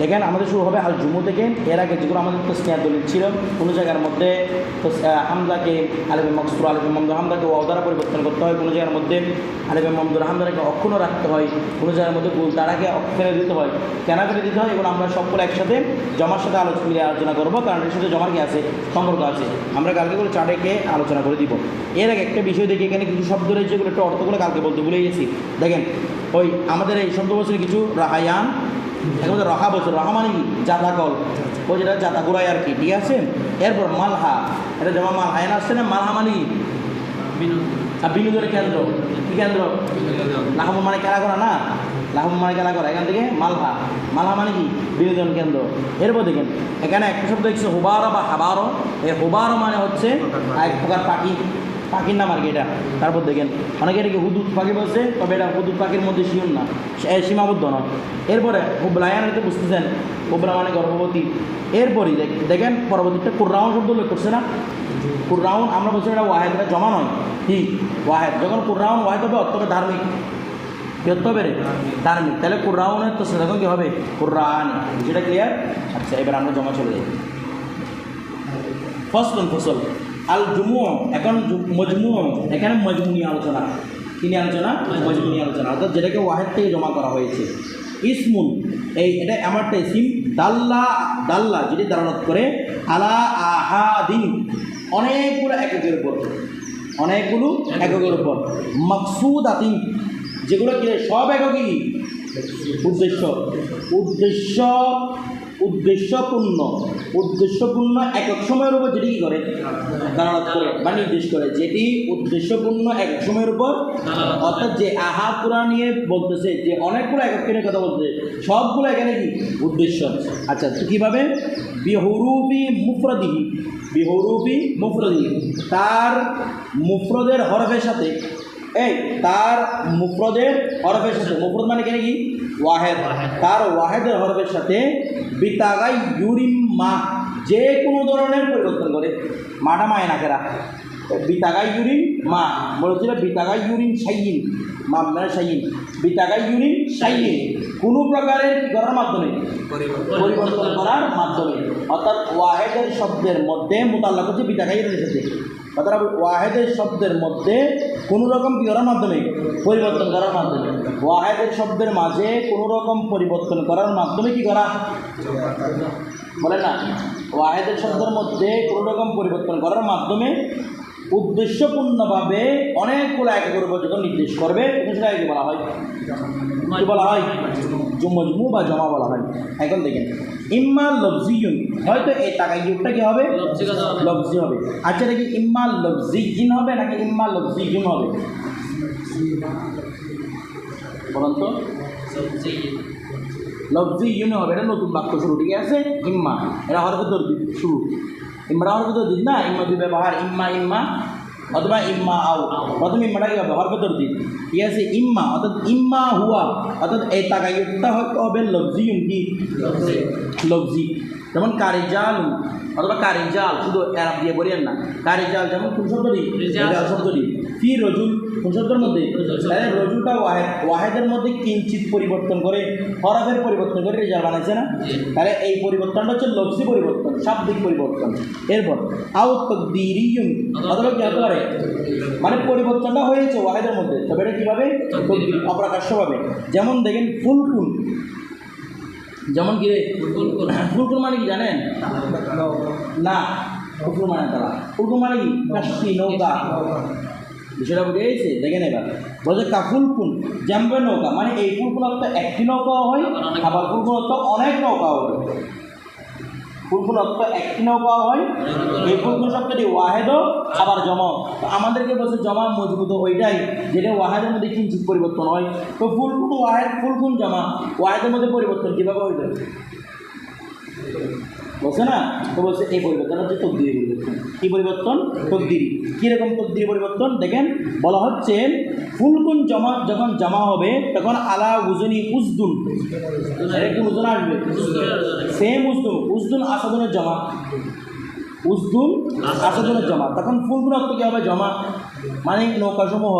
দেখেন, আমাদের শুরু হবে আল জুমু থেকে। এর আগে যেগুলো আমাদের তো স্নেহ দলিল ছিল, কোনো জায়গার মধ্যে হামদাকে আলিম মকসুর আলিম মমদুর হামদাকে দ্বারা পরিবর্তন করতে হয়। কোনো জায়গার মধ্যে আলিম মমদুর হামদাকে অক্ষুণ্ণ রাখতে হয়। কোনো জায়গার মধ্যে গুল তারাকে অক্ষরে দিতে হয়। কেন করে দিতে হয়? এগুলো আমরা সবগুলো একসাথে জমার সাথে আলোচনা আলোচনা করব। কারণ এর সাথে জমার কি আছে? সম্পর্ক আছে। আমরা কালকে করে চাটেকে আলোচনা করে দিব। এর আগে একটা বিষয় দেখি, এখানে কিছু শব্দ রয়েছে যেগুলো একটু অর্থগুলো কালকে বলতে ভুলে গেছি। দেখেন, ওই আমাদের এই শব্দ বছর কিছু রাহায়ান এখন রহা বলছে রহা মানে কি জাতা কল। ওই যেটা জাতা গুড়াই আর কি ঠিক আছে? এরপর মালহা এটা যেমন এনে আসছে না মালহা মানে কি বিনোদনের কেন্দ্র কি কেন্দ্র? মানে খেলা করা না? লাহাম মানে খেলা করা, এখান থেকে মালহা। মালহা মানে কি? বিনোদন কেন্দ্র। এরপর দেখেন, এখানে একটা শব্দ দেখছে, হুবারো বা হাবারো? এই হুবারো মানে হচ্ছে এক প্রকার পাখি। পাখির নাম আর কি এটা। তারপর দেখেন, অনেকে এটাকে হুদুদ পাখি বলছে, তবে এটা হুদুদ পাখির মধ্যে শিউন না সীমাবদ্ধ নয় এরপরে হুবলায়ান হয়তো বুঝতেছেন, হুবলা মানে গর্ভবতী। এরপরই দেখ- দেখেন পরবর্তীটা কুর্রাউন শব্দ উল্লেখ করছে না? কুর্রাউন আমরা বলছি এটা ওয়াহেদ, এটা জমা নয়। কি? ওয়াহেদ। যখন কুর্রাউন ওয়াহেদ হবে হবে ধার্মিক। কি হতে হবে রে? ধার্মিক তাহলে কুর্রাউনের তো সেরকম কি হবে কুর্রান সেটা ক্লিয়ার আচ্ছা এবার আমরা জমা চলে যাই। ফসলুন ফসল আল জুমু এখন মজমু, এখানে মজমুনি আলোচনা। নিয়ে আলোচনা? মজমুনি আলোচনা। অর্থাৎ যেটাকে ওয়াহেদ থেকে জমা করা হয়েছে। ইসমুন, এই এটা এমন একটা ইসিম। দাল্লা দাল্লা, যেটি দালালত করে। আলা আহাদিন, অনেকগুলো এককের উপর। অনেকগুলো এককের উপর। মকসুদ আতিন যেগুলো কি সব এককই উদ্দেশ্য। উদ্দেশ্য, উদ্দেশ্যপূর্ণ। উদ্দেশ্যপূর্ণ একক সময়ের উপর যেটি কী করে? দালালত করে, বা নির্দেশ করে। যেটি উদ্দেশ্যপূর্ণ একক সময়ের উপর অর্থাৎ যে আহা পুরা নিয়ে বলতেছে, যে অনেকগুলো একক নিয়ে কথা বলতেছে, সবগুলো এখানে কি? উদ্দেশ্য। আচ্ছা কীভাবে? বিহরুবি মুফরদিহি। বিহরুবি মুফরদিহি। তার মুফরদের হরফের সাথে এই তার মুফরদের হরফের সাথে মুফরদ মানে কেন কি? ওয়াহেদ। তার ওয়াহেদের হরফের সাথে বিতাগাই ইউরিম মা যে কোনো ধরনের পরিবর্তন করে। মাটা মায় না কেরা বিতাগাই ইউরিম মা বলেছিল বিতাগাই ইউরিন সাইন মা মানে সাইন বিতাগাই ইউরিন সাইন কোনো প্রকারের কি করার মাধ্যমে? পরিবর্তন। করার মাধ্যমে। অর্থাৎ ওয়াহেদের শব্দের মধ্যে মোতাল্লাক হচ্ছে বিতাগাইয়ের সাথে। অর্থাৎ ওয়াহেদের শব্দের মধ্যে কোনো রকম কি করার মাধ্যমে পরিবর্তন করার মাধ্যমে। ওয়াহেদের শব্দের মাঝে কোনো রকম পরিবর্তন করার মাধ্যমে কি করা? বলে না। ওয়াহেদের শব্দের মধ্যে কোনো রকম পরিবর্তন করার মাধ্যমে উদ্দেশ্যপূর্ণভাবে অনেকগুলো একের উপর যখন নির্দেশ করবে সেটা বলা হয়? বলা হয়? মজমু বা জমা বলা হয়। এখন দেখেন ইম্মা লফজিউন হয়তো এই টাকা ইউটা কি হবে? লফজি হবে। আচ্ছা এটা কি ইম্মা লফজিজিন হবে নাকি ইম্মা লফজিজুন হবে? বলুন তো। লফজি ইউন হবে এটা নতুন বাক্য শুরু ঠিক আছে? ইম্মা। এটা দর্দি শুরু। ইম্মাটা হরফে দর্দি না? ইম্মা দুই ব্যবহার ইম্মা ইম্মা অথবা ইম্মা আউ প্রথম ইম্মাটা কি হবে? হরফে দর্দি ঠিক আছে? ইম্মা অর্থাৎ ইম্মা হুয়া। অর্থাৎ এই হয়তো হবে লফজি ইউন কি লফজি। যেমন কারিজাল অথবা কারিজাল শুধু এরাম দিয়ে বলিয়েন না। কারিজাল যেমন কোন শব্দটি? রিজাল। শব্দটি। ফি রজুল কোন শব্দের মধ্যে। তাহলে রজুলটা ওয়াহেদ। ওয়াহেদের মধ্যে কিঞ্চিত পরিবর্তন করে হরফের পরিবর্তন করে রেজাল বানাইছে না। তাহলে এই পরিবর্তনটা হচ্ছে লফজি পরিবর্তন শাব্দিক পরিবর্তন। এরপর আউ তকদিরিয়ুন অথবা কি হতে পারে? মানে পরিবর্তনটা হয়েছে ওয়াহেদের মধ্যে। তবে এটা কীভাবে? অপ্রকাশ্যভাবে। যেমন দেখেন ফুলকুন যেমন কি রে ফুলকুন। ফুলকুন মানে কি জানেন? না ফুলকুন মানে তারা ফুলকুন মানে কি? কাশি, নৌকা। বিষয়টা বুঝে গেছে? দেখেন এবার। বলছে কাফুল কুন জ্যাম্বে নৌকা। মানে এই ফুলকুন অর্থ একটি নৌকাও হয়, আবার ফুলকুন অর্থ অনেক নৌকাও হয়। অর্থ একটি পাওয়া হয়। এই ফুলগুলো শব্দটি ওয়াহেদও আবার জমা। তো আমাদেরকে বলছে জমা মজবুত, ওইটাই যেটা ওয়াহেদের মধ্যে কিঞ্চিত পরিবর্তন হয়। তো ফুলকুন ওয়াহেদ ফুলকুন জমা, ওয়াহেদের মধ্যে পরিবর্তন কীভাবে হয়ে যায় বলছে না? তো বলছে, এই পরিবর্তন হচ্ছে তকদিরি পরিবর্তন। কী পরিবর্তন? তকদিরি। কীরকম তকদিরি পরিবর্তন? দেখেন, বলা হচ্ছে ফুলকুন জমা, যখন জমা হবে, তখন আলা উজনি উজদুন। এরকম উজন আসবে? সেম উজদুন। উজদুন আসাদুনের জমা। উজদুন আসাদুনের জমা। তখন ফুলকুন অর্থ কী হবে? জমা। মানে নৌকাসমূহ?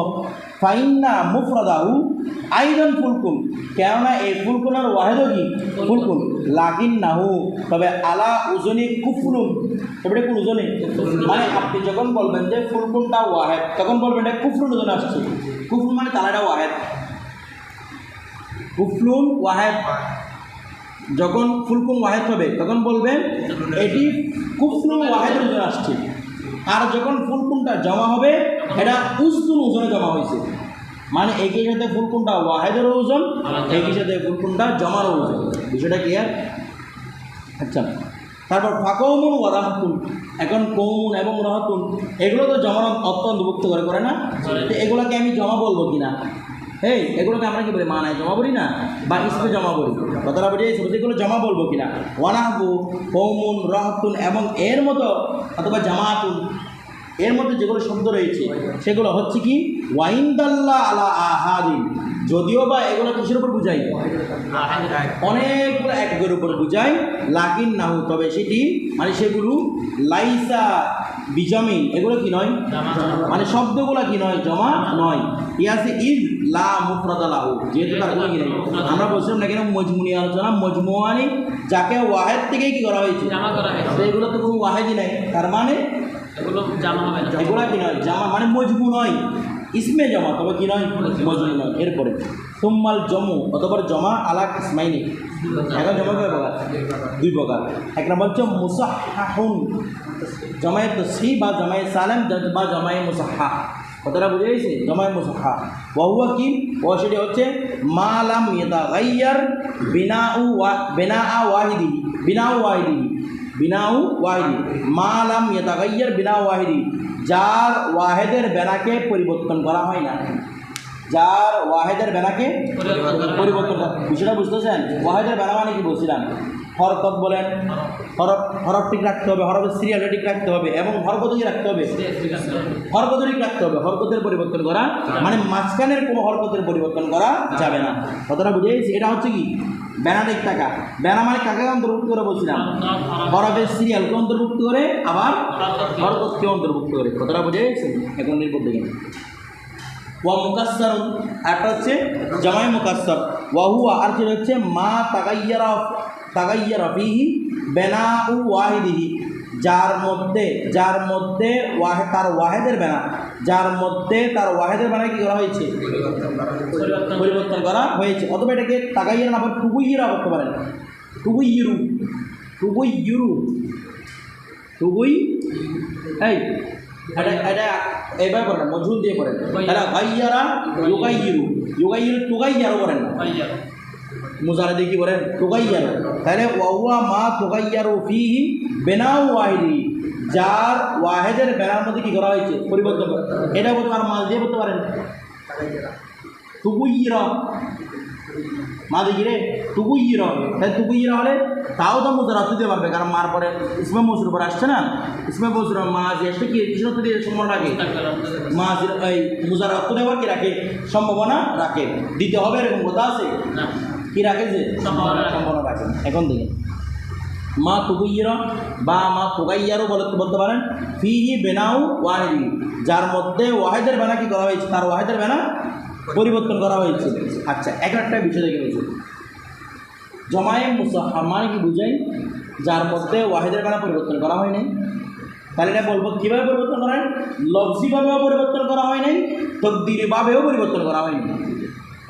ফাইন্না মুফরাদাহু আইদন ফুলকুল। কেননা এই ফুলকুনের ওয়াহেদও কি? ফুলকুল। লাগিন নাহু তবে আলা উজনি কুফুলুন। এটা কোন ওজনে মানে আপনি যখন বলবেন যে ফুলকুনটা ওয়াহেদ, তখন বলবেন এটা কুফরুন ওজনে আসছে। কুফরুন মানে তালাটা ওয়াহেদ। কুফলুন ওয়াহেদ। যখন ফুলকুন ওয়াহেদ হবে, তখন বলবেন এটি কুফলুন ওয়াহেদের ওজনে আসছে। আর যখন ফুলকুনটা জমা হবে এটা উজদুল ওজনে জমা হয়েছে। মানে একই সাথে ফুলকুনটা ওয়াহেদের ওজন একই সাথে ফুলকুনটা জমার ওজন। বিষয়টা ক্লিয়ার আচ্ছা তারপর ফাকৌমুন ও রাহাতুন। এখন কৌমুন এবং রাহাতুন এগুলো তো জমার অত্যন্ত অন্তর্ভুক্ত করে করে না? তো এগুলোকে আমি জমা বলব কিনা? এই, এগুলোকে আমরা কি বলি? মানায় জমা বলি না? বা ইসমে জমা বলি। কথাটা বুঝে এগুলো জমা বলব কিনা? ওয়ানাহবু কৌমুন রহতুন এবং এর মতো অথবা জামাতুন এর মধ্যে যেগুলো শব্দ রয়েছে সেগুলো হচ্ছে কি? ওয়াইন্দাল্লাহ আলা আহাদিন। যদিও বা এগুলো কিসের উপর বুঝাই? অনেকগুলো একের উপর বুঝায় লাকিন নাহু তবে সেটি মানে সেগুলো লাইসা বিজামিন এগুলো কি নয়? মানে শব্দগুলো কি নয়? জমা নয়। ইয়াসে ইজ লা মুফরাদা লাহু যেহেতু তার কোনো কি নেই। আমরা বলছিলাম না কেন মজমুনি আলোচনা? মজমুয়ানি যাকে ওয়াহেদ থেকেই কি করা হয়েছে? জামা করা হয়েছে। সেগুলো তো কোনো ওয়াহেদই নাই। তার মানে এগুলো জামা হবে না। এগুলা কি নয়, জামা মানে মজবু নয়। ইসমে জমা, তবে কি নয়? মজবু নয়। এরপরে, সোম্মাল জমু অথবা জমা আলাক ইসমাইনি এখন জমা কয় প্রকার? দুই প্রকার। এক নম্বর হচ্ছে মুসাহাহুন জমায়ে তসহি বা জমায়ে সালেম বা জমায়ে মুসাহা কথাটা বুঝে গেছে? জমায়ে মুসাহা ওহুয়া কি? ও সেটি হচ্ছে মালাম ইয়েদা গাইয়ার বিনাউ ওয়া বিনা ওয়াহিদি বিনাউ ওয়াহিদি। বিনাউ ওয়াহিদি। মালাম ইয়েতাগাইয়ার বিনা ওয়াহিদি। যার ওয়াহেদের বেনাকে পরিবর্তন করা হয় না। যার ওয়াহেদের বেনাকে পরিবর্তন করা বিষয়টা বুঝতেছেন? ওয়াহেদের বেনা মানে কি বলছিলাম? হরকত বলেন, হরফ হরফ ঠিক রাখতে হবে, হরফের সিরিয়ালটা ঠিক রাখতে হবে এবং হরকত রাখতে হবে হরকত ঠিক রাখতে হবে, হরকতের পরিবর্তন করা মানে মাঝখানের কোনো হরকতের পরিবর্তন করা যাবে না। কথাটা বুঝে এটা হচ্ছে কি? ঠিক টাকা। বেনা মানে কাকে অন্তর্ভুক্ত করে বলছিলাম? হরফের সিরিয়ালকে অন্তর্ভুক্ত করে, আবার হরকতকে অন্তর্ভুক্ত করে। কতটা বুঝে গেছে এখন নির্ভর দেখেন ওয়া মুকাসসার একটা হচ্ছে জামাই মুকাসসার। ওয়াহুয়া আর যেটা হচ্ছে মা তাগাইয়ারা তাগাইয়ারা বেনা উ ওয়াহিদিহি। যার মধ্যে যার মধ্যে ওয়াহে তার ওয়াহেদের বেনা। যার মধ্যে তার ওয়াহেদের বেনা কি করা হয়েছে? পরিবর্তন। করা হয়েছে। অথবা এটাকে তাগাইয়ার না আবার টুকুইয়েরা করতে পারেন। টুকুই ইউরু টুকুই ইউরু টুকুই এই এটা এটা এইভাবে করেন মজুল দিয়ে করেন। তারা গাইয়ারা ইউগাইয়িরু ইউগাইয়িরু তুগাইয়ারও করেন। না মুজারে দিয়ে কি বলেন? তুগাইয়ারু। তাহলে ওয়া মা তুগাইয়ারু ফিহি বেনাউ ওয়াহিদি যার ওয়াহেদের বেনার মধ্যে কি করা হয়েছে? পরিবর্তন। এটা বলতে পারেন মাল দিয়ে বলতে পারেন। তুগুইরা। মা দেখি রে, তুগুইরা। তাই তুগুইরা হলে তাও তো মুজারা দিতে পারবে, কারণ মার পরে ইসমে মসুর পরে আসছে না? ইসমে মসুর মা যে আসছে কি? কৃষ্ণ দিয়ে সম্মান রাখে। মা এই মুজারা অর্থ দেওয়ার কি রাখে? সম্ভাবনা রাখে। দিতে হবে এরকম কথা আছে? কি রাখে যে? সম্ভাবনা রাখে। এখন দেখেন মা তুগুইয়ের বা মা তুগাইয়ারও বলে বলতে পারেন। ফিহি বেনাউ ওয়াহেদি। যার মধ্যে ওয়াহেদের বেনা কি করা হয়েছে? তার ওয়াহেদের বেনা পরিবর্তন করা হয়েছে। আচ্ছা এক একটা বিষয় দেখে নিয়েছে জমায়ে মুসাহা মানে কি বুঝাই? যার মধ্যে ওয়াহেদের বেনা পরিবর্তন করা হয় নাই। তাহলে এটা বলব কীভাবে পরিবর্তন করা হয়? লফজিভাবেও পরিবর্তন করা হয় নাই। তকদিরিভাবেও পরিবর্তন করা হয়নি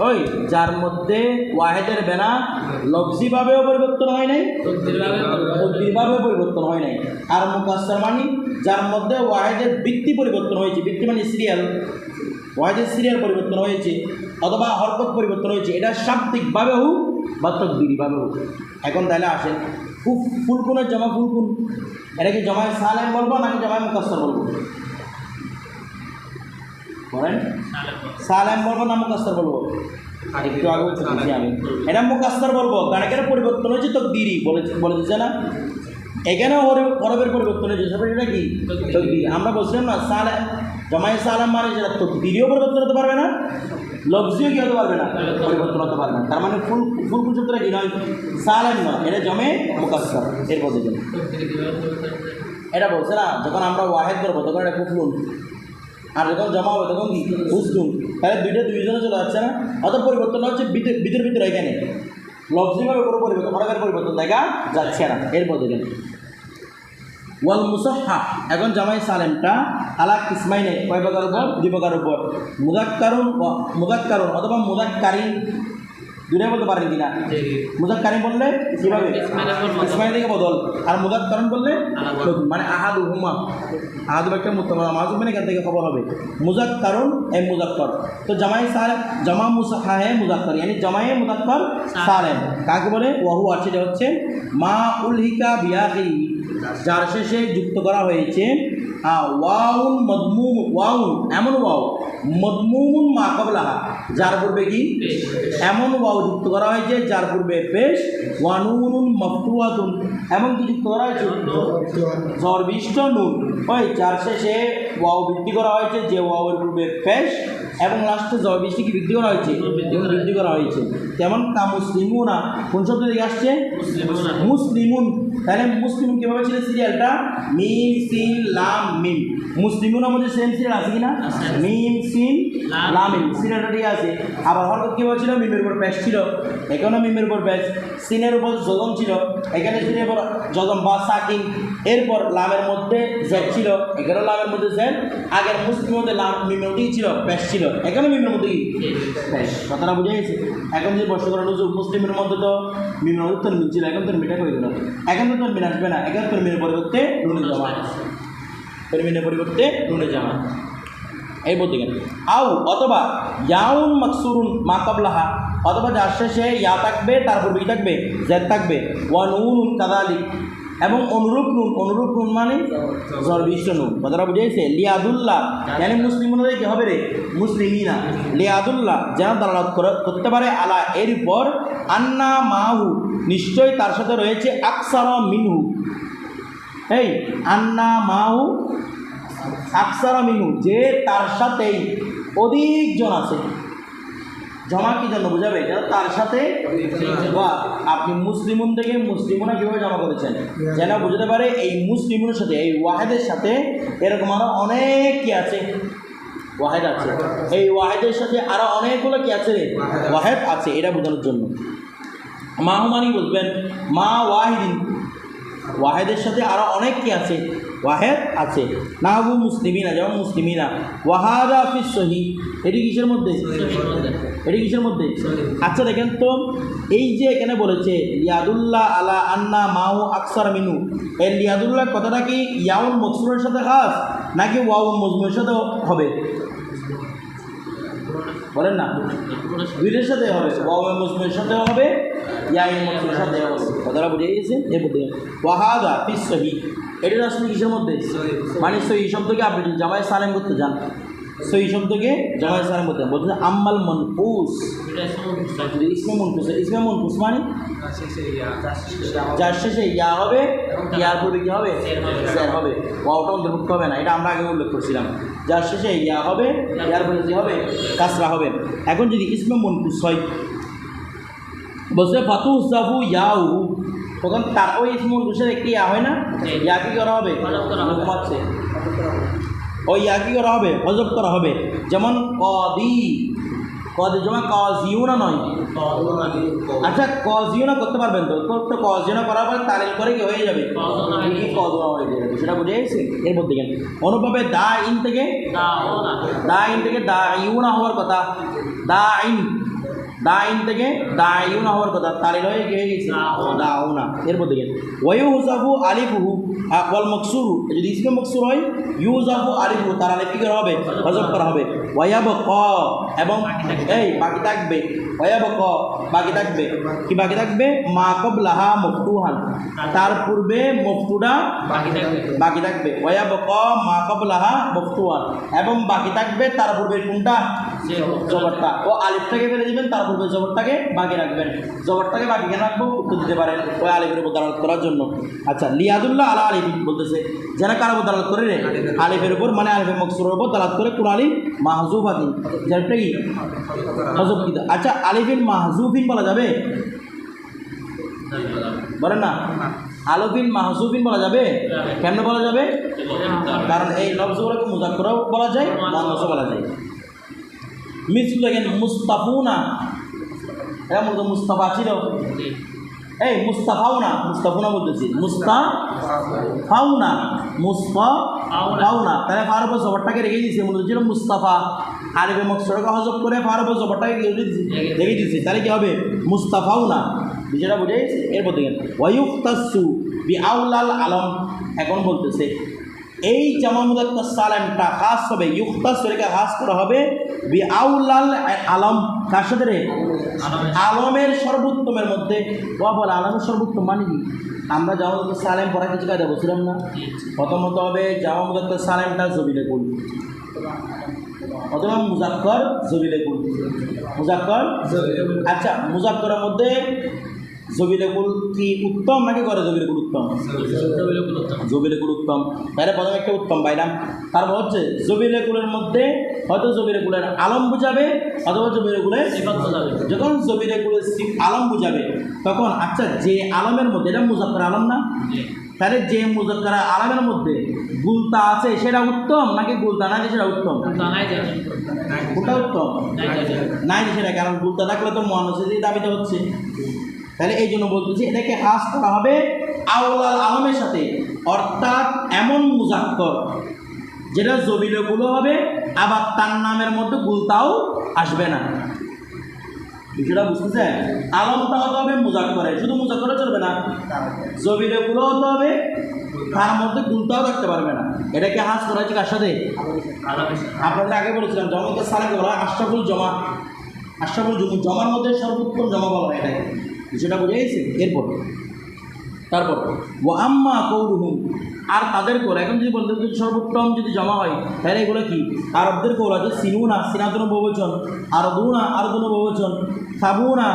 ওই, যার মধ্যে ওয়াহেদের বেনা লফজিভাবেও পরিবর্তন হয় নাই, তকদিরভাবেও পরিবর্তন হয় নাই। আর মুকাস্সার মানে যার মধ্যে ওয়াহেদের বৃত্তি পরিবর্তন হয়েছে, বৃত্তি মানে সিরিয়াল ওয়াহেদের সিরিয়াল পরিবর্তন হয়েছে, অথবা হরকত পরিবর্তন হয়েছে, এটা শাব্দিকভাবে হোক বা তকদিরিভাবে হোক এখন তাহলে আসেন ফুল ফুলকুনের জমা ফুলকুন এটাকে জমায় সালেম বলব নাকি জমায় মুকাস্সার বলব? বলেন সালেম বলব না মুকাস্সার বলব? একটু আগে বলছি আমি। এটা মুকাস্সার বলব, কারণ এখানে পরিবর্তন হয়েছে তো দিরি বলে বলে দিচ্ছে না এখানেও হরফের পরিবর্তন হয়েছে সেটা এটা কি? তকদিরি আমরা বলছিলাম না সালেম জমাই সালাম মানে যেটা তকদিরিও পরিবর্তন হতে পারবে না? লফজিও কি হতে পারবে না? পরিবর্তন হতে পারবে না। তার মানে ফুল ফুল কুচুত্রা কি নয়? সালেম নয়, এটা জমে মুকাস্সার এরপর দেখুন এটা বলছে না, যখন আমরা ওয়াহেদ করব, তখন এটা কুফলুন আর যখন জমা হবে তখন কি তাহলে দুইটা দুইজনে চলে যাচ্ছে না? অত পরিবর্তন হচ্ছে ভিতর ভিতর এখানে। লফজিভাবে কোনো পরিবর্তন হঠাৎ পরিবর্তন দেখা যাচ্ছে না। এরপর দেখেন। ওয়াল মুসাহা এখন জামাই সালেমটা আলা কিসমাইনে কয় প্রকার উপর? দুই প্রকার উপর। মুদাক্কারুন মুদাক্কারুন অথবা মুদাক্কারিন। দুটাই বলতে পারেন কিনা? মুদাক্কারিন বললে কীভাবে। ইসমাইল থেকে বদল। আর মুদাক্কারুন বললে। মানে আহাদু হুমা আহাদু একটা মুত্তামা মাজুবিন এখান থেকে খবর হবে। মুজাক্কারুন এ মুজাক্কর। তো জামাই সালেম জামা মুসাহা হে মুজাক্কর। yani জামাই মুজাক্কর সালেম কাকে বলে? ওয়াহু আর সেটা হচ্ছে মা উলহিকা বিয়াহি যার শেষে যুক্ত করা হয়েছে হ্যাঁ ওয়াউন মদমুম ওয়াউন, এমন ওয়াও মদমুমুন মা কবলাহা যার পূর্বে কি? এমন ওয়াও যুক্ত করা হয়েছে, যার পূর্বে পেশ ওয়ানুন মফতুয়াতুন। এমন কি যুক্ত করা হয়েছে? জর্বিষ্ট নুন। ওই, যার শেষে ওয়াও বৃদ্ধি করা হয়েছে, যে ওয়াওয়ের পূর্বে পেশ এবং লাস্টে জর্বিষ্টি কি বৃদ্ধি করা হয়েছে। বৃদ্ধি করা বৃদ্ধি করা হয়েছে। তেমন কা মুসলিমুনা কোন শব্দ থেকে আসছে? মুসলিমুন। তাহলে মুসলিম কীভাবে ছিল সিরিয়ালটা? মিম সিন লাম মিম। মুসলিমুনের মধ্যে সেম সিরিয়াল আছে কিনা? আছে। মিম সিন লাম। মিম। সিরিয়ালটা ঠিক আছে। আবার হঠাৎ কীভাবে ছিল? মিমের উপর প্যাস ছিল। এখানেও মিমের উপর প্যাস সিনের উপর জজম ছিল। এখানে সিনের উপর জজম বা সাকিন। এরপর লামের মধ্যে জেড ছিল। এখানেও লামের মধ্যে জেড আগের মুসলিমের মধ্যে লাম মিমের মধ্যেই ছিল। প্যাস ছিল। এখানে মিমের মধ্যে কি? কথাটা বুঝে গেছে। এখন যে বর্ষ করানো যুগ মুসলিমের মধ্যে তো মিমের মধ্যে তোর মিল ছিল এখন তোর মিটা করে দিল। এখন তো তোর মিল আসবে না। এখন তোর মিলের পরিবর্তে নুনে জমা। তোর মিলের পরিবর্তে নুনে জমা। এই বলতে গেলে। আউ অথবা ইয়াউন মাকসুরুন মা কাবলাহা অথবা যার শেষে ইয়া থাকবে তারপর বি থাকবে? জেদ থাকবে। ওয়া নুন কাদালিক এবং অনুরূপ নুন অনুরূপ নুন মানে জরবিষ্ট নুন। কথাটা বুঝেছে? লিয়াদুল্লাহ। জানি মুসলিম কি হবে রে? মুসলিমিনা। লিয়াদুল্লাহ, যেন দালালত করতে পারে আলা এর পর আন্না মাহু, নিশ্চয়ই তার সাথে রয়েছে আকসারা মিনহু। এই, আন্না মাহু, আকসারা মিনু যে তার সাথেই অধিকজন আছে। জমা কি জন্য বোঝাবে? যেন তার সাথে আপনি মুসলিমুন থেকে মুসলিমুনা কীভাবে জমা করেছেন? যেন বুঝতে পারে এই মুসলিমুনের সাথে, এই ওয়াহেদের সাথে এরকম আরও অনেক কি আছে? ওয়াহেদ আছে। এই ওয়াহেদের সাথে আরও অনেকগুলো কি আছে ওয়াহেদ আছে, এটা বোঝানোর জন্য। মা হুমানি বলবেন, মা ওয়াহিদিন, ওয়াহেদের সাথে আরও অনেক কি আছে? ওয়াহেদ আছে। নাহবু মুসলিমিনা, যেমন মুসলিমিনা। ওয়াহাদা ফিস সহি। এটি কিসের মধ্যে? এটি কিসের মধ্যে? আচ্ছা দেখেন তো, এই যে এখানে বলেছে লিয়াদুল্লাহ আলা আন্না মাউ আকসার মিনু। এই লিয়াদুল্লাহ কথাটা কি ইয়াউন মকসুরের সাথে খাস, নাকি ওয়াউন মজমুরের সাথে হবে? বলেন না। দুইটার সাথে হবে ওয়াউন মজমুরের সাথে হবে ইয়াইন সাথে কথাটা বুঝে গেছে? এর মধ্যে। ওয়াহাদা ফিস সহি এটার আসলে কিসের মধ্যে? মানে সহি শব্দকে আপনি যদি জামাই সালেম করতে যান। সহি শব্দকে জামাই সালেম করতে বলতে আম্মাল মনপুস যদি ইসমে মনপুস ইসমে মনপুস মানে? যার শেষে ইয়া হবে ইয়ার পূর্বে কি হবে? স্যার হবে। ওয়াওটা অন্তর্ভুক্ত হবে না। এটা আমরা আগে উল্লেখ করছিলাম। যার শেষে ইয়া হবে ইয়ার পরে কি হবে কাসরা হবে। এখন যদি ইসমে মনপুস হয় বলছে ফাতু সাফু ইয়াউ। তখন তার ওই ইসমুল ঘুষের একটি ইয়া হয় না? ইয়া কি করা হবে। ঘুমাচ্ছে ওই ইয়া কি করা হবে হজব করা হবে। যেমন কদি কদি যেমন কজিউনা নয়। আচ্ছা কজিউনা করতে পারবেন তো? তোর তো কজিউনা করার পরে তালিল করে কি হয়ে যাবে? হয়ে কজনা হয়ে যাবে? সেটা বুঝে গেছে? এর মধ্যে কেন অনুভাবে দা ইন থেকে? দা ইন থেকে দা ইউনা হওয়ার কথা। The in. দা ইন থেকে দা ইউনা হওয়ার কথা তালিল হয়ে কি হয়ে গেছে? দাউনা। এর মধ্যে ওয়ু হুসাফু আলিফুহু ওয়াল মকসুরু। যদি ইসমে মকসুর হয় ইউজাফু আলিফু তার আলিফ কি করা হবে? হজব করা হবে। ওয়াইয়াব ক এবং এই বাকি থাকবে। ওয়াইয়াব ক বাকি থাকবে। কি বাকি থাকবে? মা কবলাহা মফতুহান। তার পূর্বে মফতুটা বাকি থাকবে। ওয়াইয়াব ক মা কবলাহা মফতুহান। এবং বাকি থাকবে তার পূর্বে কোনটা? জবরটা ও আলিফটাকে ফেলে দিবেন তার পূর্বে জবরটাকে বাকি রাখবেন। জবরটাকে বাকি কেন রাখব? উত্তর দিতে পারেন, ওই আলিফের উপর দালালত করার জন্য। আচ্ছা লিয়াদুল্লাহ আলা আলিফ বলতেছে যেন কার উপর দালালত করে রে? আলিফের উপর মানে আলিফের মকসুরের উপর দালাত করে কোন আলিফ মাহজুব আদিন যেটা কি? হজব আচ্ছা আলিফিন মাহজুফিন বলা যাবে? বলেন না। আলবিন মাহসুবিন বলা যাবে? কেন বলা যাবে? কারণ এই লফজগুলোকে মুজাক্করাও বলা যায় মহানসও বলা যায়। মিসল মুস্তাফুনা এরা মূলত মুস্তাফা ছিল। এই মুস্তাফাও না মুস্তাফুনা বলতেছি। মুস্তাফাউনা মুস্তাফাউনা। তাহলে ফার উপর জবরটাকে রেখে দিয়েছে মূলত ছিল মুস্তাফা। আরবে মকসরকে হজব করে ফার উপর জবরটাকে রেখে দিয়েছে তাহলে কি হবে? মুস্তাফাউনা। বিষয়টা বুঝে এরপর দেখেন ওয়ুক্তাসু বি আউলাল আলম। এখন বলতেছে এই জামা মুদাক্কাস সালামটা খাস হবে ইউক্তাস রেখে খাস করা হবে বি আউলাল আলম, কার সাথে রে? আলমের সর্বোত্তমের মধ্যে। বলে, আলমের সর্বোত্তম মানে কি? আমরা জামা মুদাক্কাস সালেম পড়া কিছু কাজে বলছিলাম না? প্রথমত হবে জামা মুদাক্কাস সালেমটা জবিলে কুল অথবা মুজাক্কর জবিলে কুল মুজাক্কর? আচ্ছা মুজাক্করের মধ্যে জবিলে কুল কি উত্তম নাকি করে জবিলে কুল উত্তম? জবিলে কুল উত্তম। তাহলে প্রথমে একটা উত্তম পাইলাম। তারপর হচ্ছে জবিলে কুলের মধ্যে হয়তো জবিলে কুলের আলম বুঝাবে অথবা জবিলে কুলের যখন জবিলে কুলের সি- আলম বুঝাবে তখন আচ্ছা যে আলমের মধ্যে এটা মুজাক্কর আলম না? তাহলে যে মুজাক্কর আলমের মধ্যে গুলতা আছে সেটা উত্তম নাকি গুলতা নাকি সেটা উত্তম? কোনটা উত্তম। নাই সেটা। কারণ গুলতা থাকলে তো মহানসিদের দাবিতে হচ্ছে। তাহলে এই জন্য বলতেছি, এটাকে হাস করা হবে আউলাল আলমের সাথে। অর্থাৎ এমন মুজাক্কর, যেটা জবিলগুলো হবে, আবার তার নামের মধ্যে গুলতাও আসবে না। বিষয়টা বুঝতেছে আলমটা হতে হবে মুজাক্করে, শুধু মুজাক্করে চলবে না। জবিলগুলো হতে হবে, তার মধ্যে গুলতাও থাকতে পারবে না। এটাকে হাস করা হচ্ছে কার সাথে? আপনাদের আগে বলেছিলাম জমাকে সালাকে বলা হয় আশরাফুল জমা। আশরাফুল জমু জমার মধ্যে সর্বোত্তম জমা বলা হয় এটাকে। বিষয়টা বুঝে গেছে? এরপর। তারপর ও আম্মা কৌরুহুম আর তাদের কোল, এখন যদি বলতে যদি সর্বোত্তম যদি জমা হয়, তাহলে এগুলো কি? আরবদের কোল আছে, সিনুনা, সিনাতন বহুবচন। আর দুনা আর দুনো বহুবচন। সাবুনা,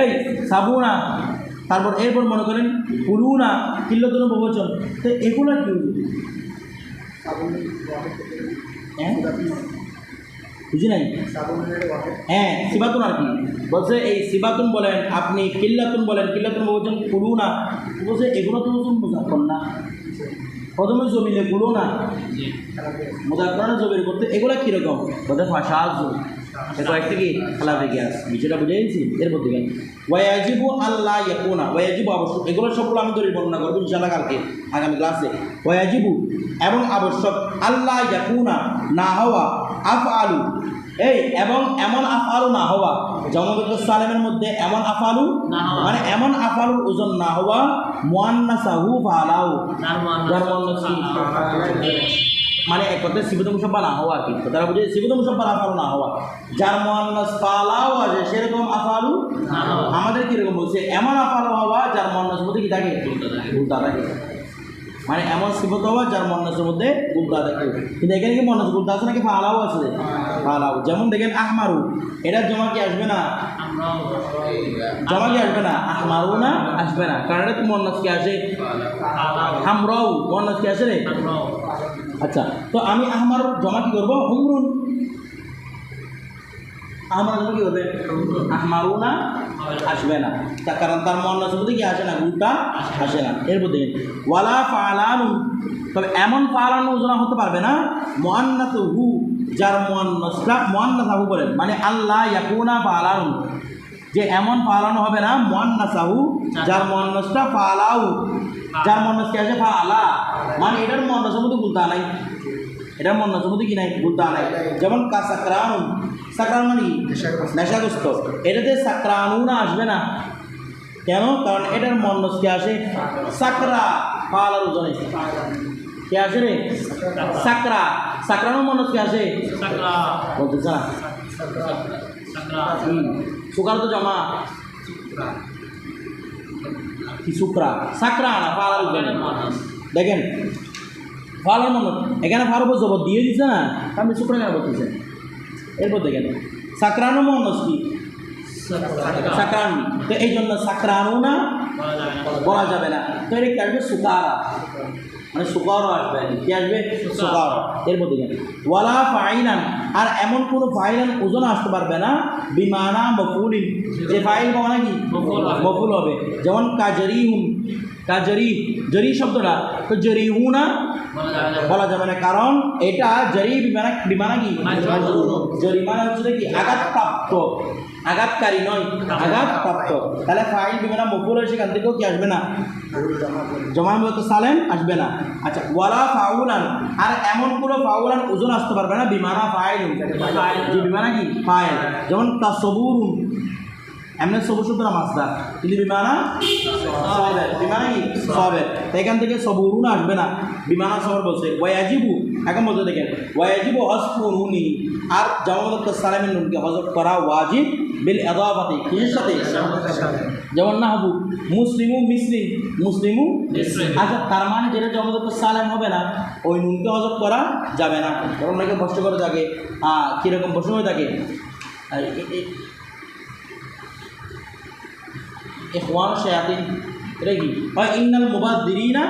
এই, সাবুনা। তারপর, এরপর মনে করেন পুলুনা কিল্লতন বহুবচন। তো এগুলো কি? হ্যাঁ? বুঝি নাই? হ্যাঁ সিবাতুন আর কি বলছে, এই সিবাতুন বলেন, আপনি কিল্লাতুন বলেন, কিল্লাতুন বলছেন কুলু না। বলছে, এগুলো তো নতুন মুজাফর না। প্রথমে জমিলে কুলো না? মুজাফর না জমির করতে এগুলো কীরকম? বলতে সাহায্য কয়েকটা খেলা আল্লাহ এগুলো সবগুলো আমি বর্ণনা করব আগামী ক্লাসে। এবং আবশ্যক। আল্লাহ না হওয়া আফ আলু এই এবং এমন আফালু না হওয়া। জমদুল সালেমের মধ্যে এমন আফালু। মানে এমন আফালুর ওজন না হওয়া মুয়ান্নাসাহু ফালাউ। যার মানে এক কথায় সিবুদ মুসব্বা না হওয়া কি। তারা বুঝে সিবুদ মুসব্বা আফালু না হওয়া। যার মুয়ান্নাস ফালাও আছে সেরকম আফালু। আমাদের কীরকম বলছে এমন আফালু হওয়া যার মুয়ান্নাস মধ্যে কি থাকে? উল্টা থাকে। মানে এমন সিফত হওয়া যার মন্নাসের মধ্যে গুলতা থাকে কিন্তু এখানে কি মন্নাস গুপ্তা আছে নাকি ফালাও আছে? ফালাও। যেমন দেখেন আহমারু এটা জমা কি আসবে না? জমা কি আসবে না? আহমারু না আসবে না। কারণ এটা তো মন্নাস কি আসে? হামরাও মন্নাস কি আসে রে? আচ্ছা তো আমি আহমার জমা কি করব? হুমরুন আহমার জমা কি করবে আহমারু না আসবে না। তার কারণ তার মন্নাস মধ্যে কি আসে না গুলটা আসে না। এরপর দেখেন ওয়ালা ফালানু তবে এমন ফালানো ওজনা হতে পারবে না মোয়ান্নাত হু যার মোয়ান্নাসটা মোয়ান্নাস হু বলেন মানে আল্লাহ ইয়াকুনা ফালানু যে এমন ফালানো হবে না মোয়ান্নাসাহু যার মোয়ান্নাসটা ফালাউ। যার মন্নাস কি আছে? ফালা। মানে এটার মন্নাসের মধ্যে গুলতা নাই। এটার মন্নাসের মধ্যে কি নাই গুলতা নাই। যেমন কা সাকরানুন সাকরান মানে নেশাগ্রস্ত। এটাতে সাকরানুনা আসবে না। কেন? কারণ এটার মন্নস কে আসে? সাকরা পালার ওজনে কে আসে রে? সাকরা। সাকরানো মন্নস কে আসে? না হুম, সুকার তো জমা। কি শুক্রা? সাকরা না পালার ওজনে দেখেন ফালার মন এখানে ফারুক জবর দিয়ে দিছে না আপনি শুক্রা কেন বলতেছেন এরপর দেখেন সাকরানো মন্নস কি সাকরানু তো এই জন্য সাকরানু না বলা যাবে না। তো এটা কি আসবে? সুকারা। মানে সুকারও আসবে। কি। কি আসবে? সুকার। এরপর দেখেন ওয়ালা ফাইলান। আর এমন কোনো ফাইলান ওজন আসতে পারবে না। বিমানা মফুলিন। যে ফাইল পাওয়া হবে। মফুল হবে। যেমন কাজরি হুন কাজরি। জরি শব্দটা। তো জরি হুনা বলা যাবে না। কারণ এটা জরি বিমানা বিমানা কি মাজরুর। জরিমানা হচ্ছে কি? আঘাতপ্রাপ্ত। আঘাতকারী নয় আঘাতপ্রাপ্ত। তাহলে ফাইল বিমানা মফুল হয়ে সেখান থেকেও কি আসবে না? জমা মতো সালেম আসবে না। আচ্ছা ওয়ালা ফাউলান। আর এমন কোনো ফাউলান ওজন আসতে পারবে না বিমানা ফাইল। বিমানা কি ফাইল। যেমন তা তাসবুরুন। এমনি সবুর শব্দ না কিন্তু বিমানা? সবের। বিমানা কি? সবের। এখান থেকে সবুরুন আসবে না। বিমানা সবর বলছে, ওয়াজিবু। এখন বলতে দেখেন, ওয়াজিবু হসফুনুনি আর জামাত সালামের নুনকে হজব করা ওয়াজিব বিল এদাবাতি কিসের সাথে? যেমন না হবু, মুসলিমু মিসলিম মুসলিমু। আচ্ছা তার মানে যেটা জমদত্ত সালেম হবে না, ওই নুনকে হজব করা যাবে না। কারণ অনেকে প্রশ্ন করে থাকে। কীরকম প্রশ্ন হয়ে থাকে? ইখওয়ান শায়াতিন এটা কি হয় ইন্নাল মুবাদ্দিরিনা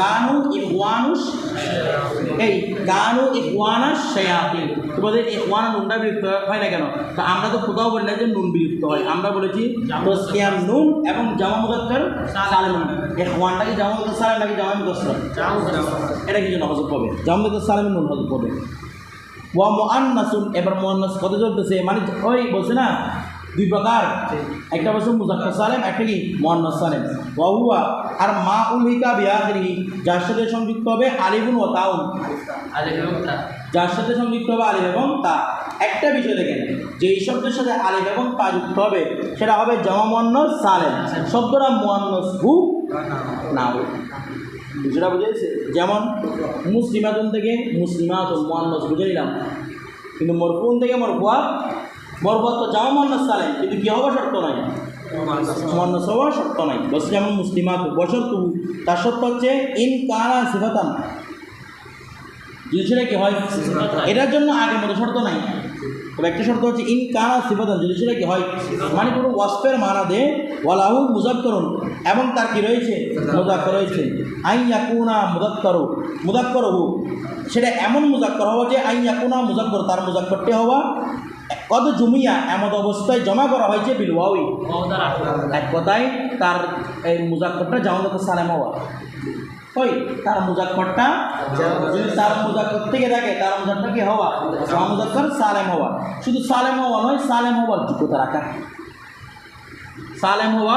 কানু ইখওয়ানুস এই কানু ইখওয়ানা শায়াতিন তো বলে ইখওয়ানা নুনটা বিলুপ্ত হয় না কেন? তো আমরা তো কোথাও বলি না যে নুন বিলুপ্ত হয়। আমরা বলেছি তসকিয়াম নুন এবং জামা মুদাক্কার সালেম ইখওয়ানটা কি জামা মুদাক্কার সালেম নাকি জামা মুদাক্কার এটা কি জন্য হজব পাবে জামা মুদাক্কার সালেমের নুন হজব পাবে ওয়া মুআন্নাসুন, এবার মুআন্নাস কত চলতেছে মানে ওই বলছে না দুই প্রকার। একটা বলছে মুজাক্কার সালেম একটা কি? মুআন্নাস সালেম। ওয়া হুয়া আর মা উলহিকা বিআখিরিহি যার সাথে সংযুক্ত হবে আলিফুন ওয়া তাউন যার সাথে সংযুক্ত হবে আলিফ এবং তা। একটা বিষয় দেখেন যে এই শব্দের সাথে আলিফ এবং তা যুক্ত হবে সেটা হবে জমা মুআন্নাস সালেম। শব্দটা মুআন্নাস হু না হোক বিষয়টা বুঝেছে যেমন মুসলিমাতুন থেকে মুসলিমাতুন মুআন্নাস বুঝে নিলাম। কিন্তু মরফুন থেকে মরফুয়া মরফুয়া তো জামা মুআন্নাস সালেম কিন্তু কি হওয়া শর্ত নয় মুআন্নাস হওয়া শর্ত নয় বস যেমন মুসলিমাত বসর তু তার শর্ত হচ্ছে ইন কানা সিফাতান। যদি কি হয়? এটার জন্য আগের মতো শর্ত নাই। তবে একটা শর্ত হচ্ছে ইন কানা সিফাতান, যদি সেটা কি হয়? মানে কোনো ওয়াসফের মানা দে, ওয়ালাহু মুজাক্করুন এবং তার কি রয়েছে? মুজাক্কর রয়েছে। আইন ইয়াকুনা মুজাক্করু মুজাক্কর হোক সেটা এমন মুজাক্কর হওয়া যে আইন ইয়াকুনা মুজাক্কর তার মুজাক্করটি হওয়া কত জুমিয়া এমন অবস্থায় জমা করা হয়েছে বিলওয়াউই এক কথায় তার এই মুজাক্করটা জামানত সালে হওয়া। ওই তার মুজাক্করটা যদি তার মুজাক্কর থেকে থাকে তার মুজাক্কর কি হওয়া? জামা মুজাক্কর সালেম হওয়া। শুধু সালেম হওয়া নয় সালেম হওয়ার যোগ্যতা রাখা। সালেম হওয়া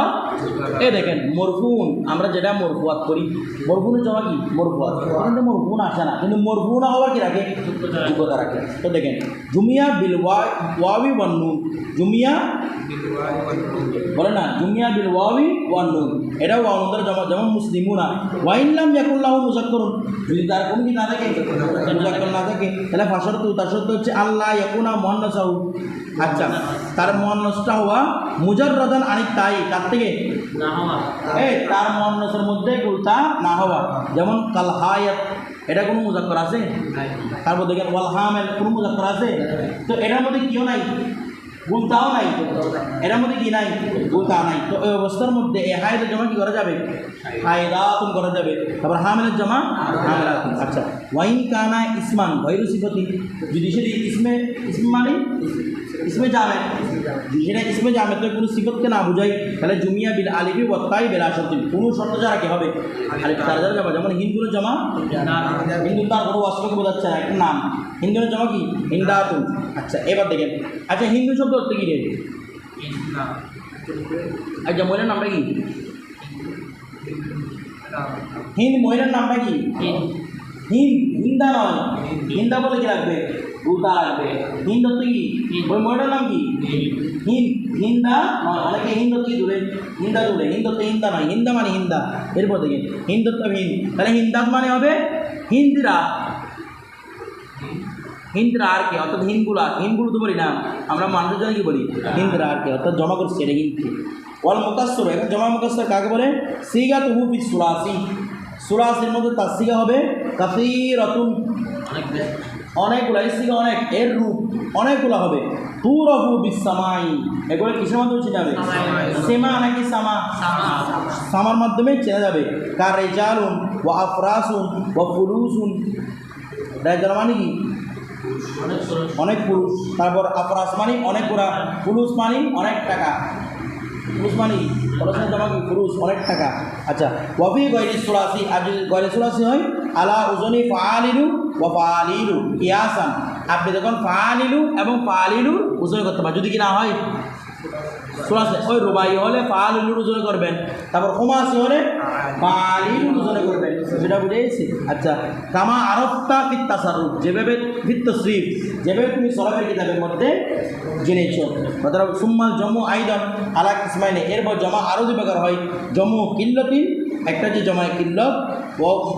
এই দেখেন মরফুন আমরা যেটা মরফুয়াত করি মরফুনের জমা কি মরফুয়াত কিন্তু মরফুন আসে না, কিন্তু মরফুন হওয়া কি রাখে যোগ্যতা রাখে। তো দেখেন, জুমিয়া বিল ওয়া- ওয়াবি ওয়ান জুমিয়া বলে না, জুমিয়া বিল ওয়াবি ওয়ান এটা ওয়ানুদের জমা, যেমন মুসলিমুনা। ওয়াইনলাম ইয়াকুল্লাহু মুজাক্করুন। যদি তার কোনো কি না থাকে মুজাক্কর না থাকে, তাহলে ফাসর তো তার সত্য হচ্ছে আল্লাহ ইয়াকুনা মুহান্নাসাহু। আচ্ছা তার মুহান্নাসটা হওয়া মুজাররাদান আনিত তাই, তার থেকে না এই তার মুহান্নাসের মধ্যে গুলতা না হওয়া। যেমন কাল হায়াত এটা কোনো মুজাক্কর আছে? তারপর দেখেন ওয়াল হামেল কোনো মুজাক্কর আছে? তো এটার মধ্যে কিও নাই? গুলতাও নাই। এটার মধ্যে কি নাই? গুলতা নাই। তো এই অবস্থার মধ্যে এই হায়দের জমা কি করা যাবে? হায়দাতুন করা যাবে। তারপর হামেলের জমা হামেলাতুন। আচ্ছা ওয়াইন কানা ইসমান ভৈরু সিফতি। যদি সেটি ইসমে ইসম মানে? ইসমে জামে সেটা ইসমে জামে তো কোনো সিফতকে না বুঝাই তাহলে জুমিয়া বিল আলিফি ওয়াত্তাই বেলা শর্তিন কোনো শর্ত ছাড়া কি হবে আলিফ তার যারা জমা যেমন হিন্দুর জমা হিন্দু তার কোনো অস্ত্রকে বোঝাচ্ছে না একটা নাম হিন্দুর জমা কি হিন্দাতুন আচ্ছা এবার দেখেন আচ্ছা হিন্দু শব্দ অর্থ কী রে আচ্ছা মহিলার নামটা কি হিন্দ মহিলার নামটা কি হিন্দ হিন্দা নয় হিন্দা বলে কি লাগবে গুতা লাগবে হিন্দ কি ওই মহিলার নাম কি হিন্দ হিন্দা অনেকে হিন্দ দূরে হিন্দা দূরে হিন্দ মানে হিন্দা এরপর দেখেন হিন্দ তো হিন্দ তাহলে হিন্দাত মানে হবে হিন্দিরা হিন্দরা আর কে অর্থাৎ হিন্দগুলা হিন্দগুলো তো বলি না আমরা মানুষের কি বলি হিন্দরা আর কে অর্থাৎ জমা করছি এটা হিন্দকে ওয়াল মুকাস্তর এখন জমা মুকাস্তর কাকে বলে সিগা তো হুফি সুরাসি সুরাসির মধ্যে তার সিগা হবে অনেক বেশি অনেকগুলো, এই সিগা অনেক, এর রূপ, অনেকগুলো হবে। তুর অফু বিসামাই এগুলো কিসের মাধ্যমে চেনা যাবে। সেমা নাকি সামা? সামা সামার মাধ্যমে চেনা যাবে। কার রেজালুন ও আফরাসুন ও ফুলুসুন রাজার মানে কি? অনেক পুরুষ। তারপর আফরাস মানে অনেক পুরা পুরুষ মানে অনেক টাকা। পুরুষ মানে পড়াশোনা জমা কি পুরুষ অনেক টাকা। আচ্ছা ওয়াবি গয়রি সুরাসি, আর যদি গয়রি সুরাসি হয়, আলা উজনি ফালিলু ও ফালিলু ইয়াসান আপনি যখন ফালিলু এবং ফালিলু উজনি করতে পারেন। যদি কি না হয় ওই রুবাই হলে ফালিলুর ওজন করবেন। তারপর হোমাসি হলে ফালিলুর ওজনে করবেন। সেটা বুঝেছি? আচ্ছা কামা আরফতা ফিত্তাসারুফ যেভাবে ফিত্তশ্রীফ যেভাবে তুমি সলাফের কিতাবের মধ্যে জেনেছ। কথাটা সুম্মাল জম্মু আইদন আলা ইসমাইনে এরপর জমা আরও দুই প্রকার হয়। জম্মু কিল্লতিন, একটা যে জমায় কিল্লত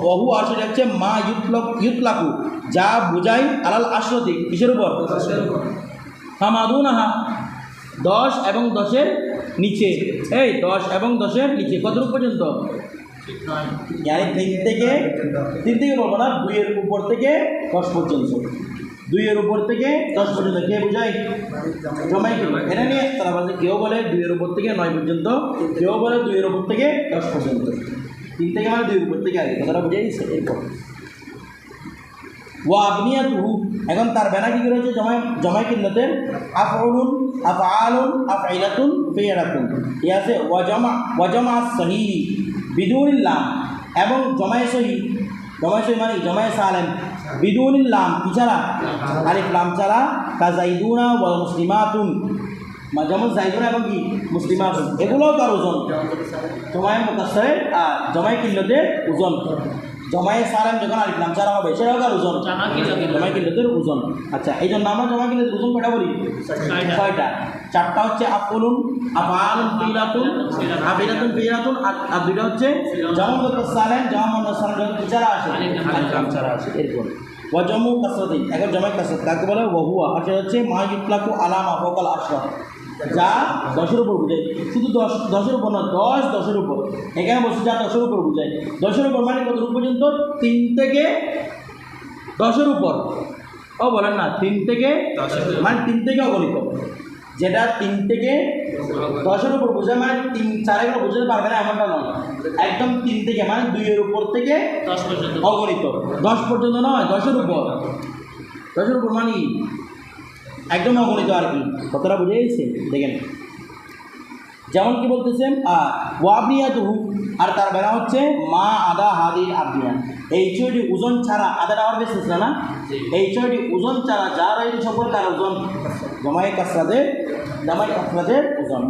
বহু আসলে হচ্ছে মা ইউতলক, ইউতলাকু। যা বুঝাই আলাল আশ্রতি। কিসের উপর? হামাদুনাহা দশ এবং দশের নিচে। এই দশ এবং দশের নিচে, কতটুকু পর্যন্ত? তিন থেকে তিন থেকে বলব না, দুইয়ের উপর থেকে দশ পর্যন্ত। দুইয়ের উপর থেকে দশ পর্যন্ত, কে বোঝায়? জমাই কি এটা নিয়ে তারা বলছে কেউ বলে দুইয়ের উপর থেকে নয় পর্যন্ত, কেউ বলে দুইয়ের উপর থেকে দশ পর্যন্ত। তিন থেকে মানে দুইয়ের উপর থেকে আগে, কথাটা বুঝে এরপর। ও আপনিয়া তুহু এখন তার বেনা কি করেছে জমাই জমাই কিনতে আফউলুন, আফআলুন, আফঈলাতুন ফিয়ালাতুন ঠিক আছে ওয়াজমা ওয়াজমা সহি বিদুনিল্লাম এবং জমাই সহি। জমাই সহি মানে জমাই সালেম। বিদুনিল্লাম কি ছাড়া? আলিফ লাম ছাড়া। কা জাইদুনা ওয়া মুসলিমাতুন। যেমন জাইদুনা এবং কি? মুসলিমাতুন। এগুলোও তার ওজন। জমায় মুকাসরে আর জমাই কিল্লতে ওজন। জমাই সালাম যখন আলিফ নাম ছাড়া হবে সেটাও তার ওজন। জামা কিল্লতের ওজন। আচ্ছা এই জন্য আমরা জমা কিল্লতের ওজন কটা বলি? ছয়টা। চারটা হচ্ছে আফলুন আফালুন ফিলাতুন আফিলাতুন ফিলাতুন আর আর দুইটা হচ্ছে কত সালেম মন সালেম ছাড়া আসে আলিফ নাম ছাড়া আসে এরপর। ওয়াজমু কাসরাতি এখন জমাই কাসরাত কাকে বলে ওহুয়া আর সেটা হচ্ছে মা ইতলাকু আলামা ফকাল আশরাফ যা দশের উপর বুঝায় শুধু দশ দশের উপর না দশ দশের উপর। এখানে বসে যা দশের উপর বুঝায় দশের উপর মানে কত পর্যন্ত? তিন থেকে দশের উপর। ও বলেন না তিন থেকে দশের উপর। মানে তিন থেকে অগণিত। যেটা তিন থেকে দশের উপর বোঝায় মানে তিন চারের বুঝতে পারবে না এমনটা নয়। একদম তিন থেকে মানে দুইয়ের উপর থেকে দশ পর্যন্ত। অগণিত। দশ পর্যন্ত নয় দশের উপর। দশের উপর মানে? একদম অগণিত আর কি কতটা বুঝে গেছে? দেখেন। যেমন কি বলতেছেন ওয়াবনিয়া তুহু আর তার বেলা হচ্ছে মা আদা হাদির আবনিয়া এই ছয়টি ওজন ছাড়া আদাটা আমার বেশ না? জি। এই ছয়টি ওজন ছাড়া যা রয়েছে সকল তার ওজন। জমাই কাসরাদের, জামাই কাসরাদের ওজন।